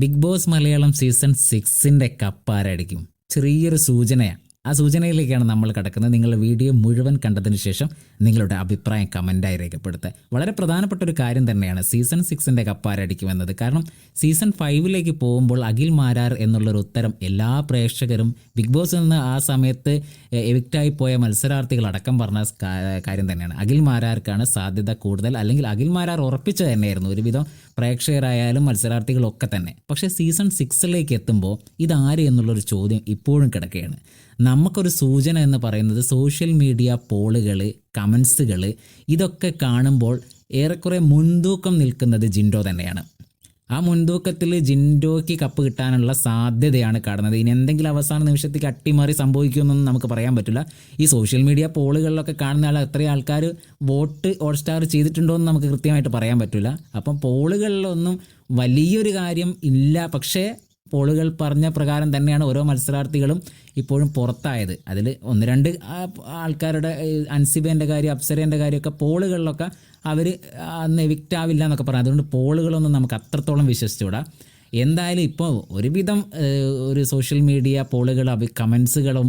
Big boss Malayalam season സിക്സിന്റെ കപ്പാരടിക്കും ചെറിയൊരു സൂചനയാണ് ആ സൂചനയിലേക്കാണ് നമ്മൾ കിടക്കുന്നത്. നിങ്ങൾ വീഡിയോ മുഴുവൻ കണ്ടതിന് ശേഷം നിങ്ങളുടെ അഭിപ്രായം കമന്റായി രേഖപ്പെടുത്തുക. വളരെ പ്രധാനപ്പെട്ട ഒരു കാര്യം തന്നെയാണ് സീസൺ സിക്സിന്റെ കപ്പാരടിക്കുമെന്നത് കാരണം സീസൺ ഫൈവിലേക്ക് പോകുമ്പോൾ അഖിൽ മാരാർ എന്നുള്ളൊരു ഉത്തരം എല്ലാ പ്രേക്ഷകരും ബിഗ് ബോസിൽ നിന്ന് ആ സമയത്ത് എവിക്റ്റായി പോയ മത്സരാർത്ഥികൾ അടക്കം പറഞ്ഞ കാര്യം തന്നെയാണ്. അഖിൽ മാരാർക്കാണ് സാധ്യത കൂടുതൽ. അല്ലെങ്കിൽ അഖിൽ മാരാർ ഉറപ്പിച്ചു തന്നെയായിരുന്നു. ഒരുവിധം പ്രേക്ഷകരായാലും മത്സരാർത്ഥികളൊക്കെ തന്നെ. പക്ഷേ സീസൺ സിക്സിലേക്ക് എത്തുമ്പോൾ ഇതാര് എന്നുള്ളൊരു ചോദ്യം ഇപ്പോഴും കിടക്കുകയാണ്. നമുക്കൊരു സൂചന എന്ന് പറയുന്നത് സോഷ്യൽ മീഡിയ പോളുകൾ കമൻസുകൾ ഇതൊക്കെ കാണുമ്പോൾ ഏറെക്കുറെ മുൻതൂക്കം നിൽക്കുന്നത് ജിൻഡോ തന്നെയാണ്. ആ മുൻതൂക്കത്തിൽ ജിൻഡോയ്ക്ക് കപ്പ് കിട്ടാനുള്ള സാധ്യതയാണ് കാണുന്നത്. ഇനി എന്തെങ്കിലും അവസാന നിമിഷത്തേക്ക് അട്ടിമാറി സംഭവിക്കുമെന്നൊന്നും നമുക്ക് പറയാൻ പറ്റില്ല. ഈ സോഷ്യൽ മീഡിയ പോളുകളിലൊക്കെ കാണുന്ന ആൾ എത്ര ആൾക്കാർ വോട്ട് ഹോട്ട്സ്റ്റാർ ചെയ്തിട്ടുണ്ടോ എന്ന് നമുക്ക് കൃത്യമായിട്ട് പറയാൻ പറ്റില്ല. അപ്പം പോളുകളിലൊന്നും വലിയൊരു കാര്യം ഇല്ല. പക്ഷേ പോളുകൾ പറഞ്ഞ പ്രകാരം തന്നെയാണ് ഓരോ മത്സരാർത്ഥികളും ഇപ്പോഴും പുറത്തായത്. അതിൽ ഒന്ന് രണ്ട് ആൾക്കാരുടെ അൻസിബേന്റെ കാര്യം അപ്സരേന്റെ കാര്യമൊക്കെ പോളുകളിലൊക്കെ അവർ അന്ന് എവിക്റ്റ് ആവില്ല എന്നൊക്കെ പറയാം. അതുകൊണ്ട് പോളുകളൊന്നും നമുക്ക് അത്രത്തോളം വിശ്വസിച്ചുകൂടാ. എന്തായാലും ഇപ്പോൾ ഒരുവിധം ഒരു സോഷ്യൽ മീഡിയ പോളുകൾ കമൻസുകളും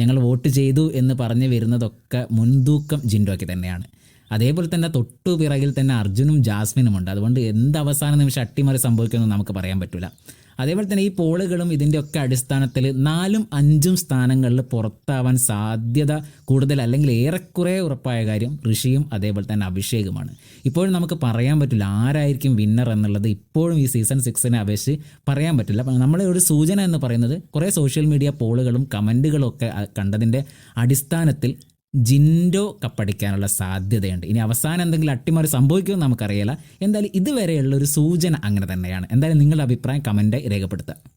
ഞങ്ങൾ വോട്ട് ചെയ്തു എന്ന് പറഞ്ഞ് വരുന്നതൊക്കെ മുൻതൂക്കം ജിൻഡോയ്ക്ക് തന്നെയാണ്. അതേപോലെ തന്നെ തൊട്ടു പിറകിൽ തന്നെ അർജുനും ജാസ്മിനും ഉണ്ട് അതുകൊണ്ട് എന്ത് അവസാന നിമിഷം അട്ടിമറി സംഭവിക്കുമെന്ന് നമുക്ക് പറയാൻ പറ്റില്ല അതേപോലെ തന്നെ ഈ പോളുകളും ഇതിന്റെ ഒക്കെ അടിസ്ഥാനത്തിൽ നാലും അഞ്ചും സ്ഥാനങ്ങളിൽ പുറത്താവാൻ സാധ്യത കൂടുതൽ അല്ലെങ്കിൽ ഏറെക്കുറെ ഉറപ്പായ കാര്യം ഋഷിയും അതേപോലെ തന്നെ അഭിഷേകുമാണ്. ഇപ്പോഴും നമുക്ക് പറയാൻ പറ്റില്ല ആരായിരിക്കും വിന്നർ എന്നുള്ളത് ഇപ്പോഴും ഈ സീസൺ സിക്സിനെ അപേക്ഷിച്ച് പറയാൻ പറ്റില്ല. നമ്മളെ ഒരു സൂചന എന്ന് പറയുന്നത് കുറേ സോഷ്യൽ മീഡിയ പോളുകളും കമന്റുകളും ഒക്കെ കണ്ടതിന്റെ അടിസ്ഥാനത്തിൽ ജിൻഡോ കപ്പടിക്കാനുള്ള സാധ്യതയുണ്ട്. ഇനി അവസാനം എന്തെങ്കിലും അട്ടിമറി സംഭവിക്കുമെന്ന് നമുക്കറിയില്ല. എന്തായാലും ഇതുവരെയുള്ള ഒരു സൂചന അങ്ങനെ തന്നെയാണ്. എന്തായാലും നിങ്ങളുടെ അഭിപ്രായം കമന്റായി രേഖപ്പെടുത്തുക.